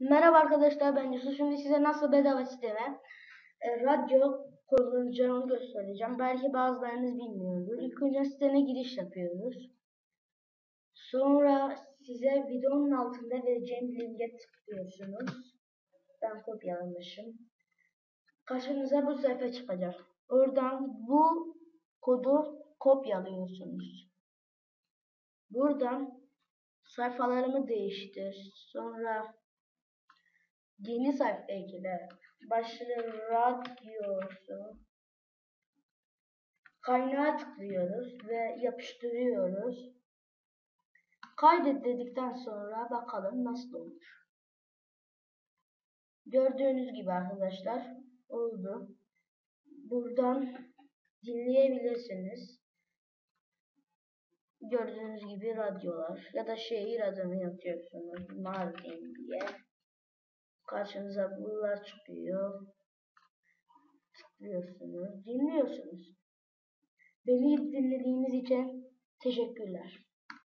Merhaba arkadaşlar ben Yusuf. Şimdi size nasıl bedava sisteme e, radyo kurulacağını göstereceğim. Belki bazılarınız bilmiyordur. İlk önce sitene giriş yapıyoruz. Sonra size videonun altında vereceğim linke tıklıyorsunuz. Ben kopyalamışım. Karşınıza bu sayfa çıkacak. Oradan bu kodu kopyalıyorsunuz. Buradan sayfalarımı değiştir. Sonra yeni sayfa ekle. Başlığı radyosu. Kaynağa tıklıyoruz ve yapıştırıyoruz. Kaydet dedikten sonra bakalım nasıl olmuş. Gördüğünüz gibi arkadaşlar oldu. Buradan dinleyebilirsiniz. Gördüğünüz gibi radyolar ya da şehir adını yazıyorsunuz Mardin diye. Karşınıza bunlar çıkıyor. Tıklıyorsunuz, dinliyorsunuz. Beni dinlediğiniz için teşekkürler.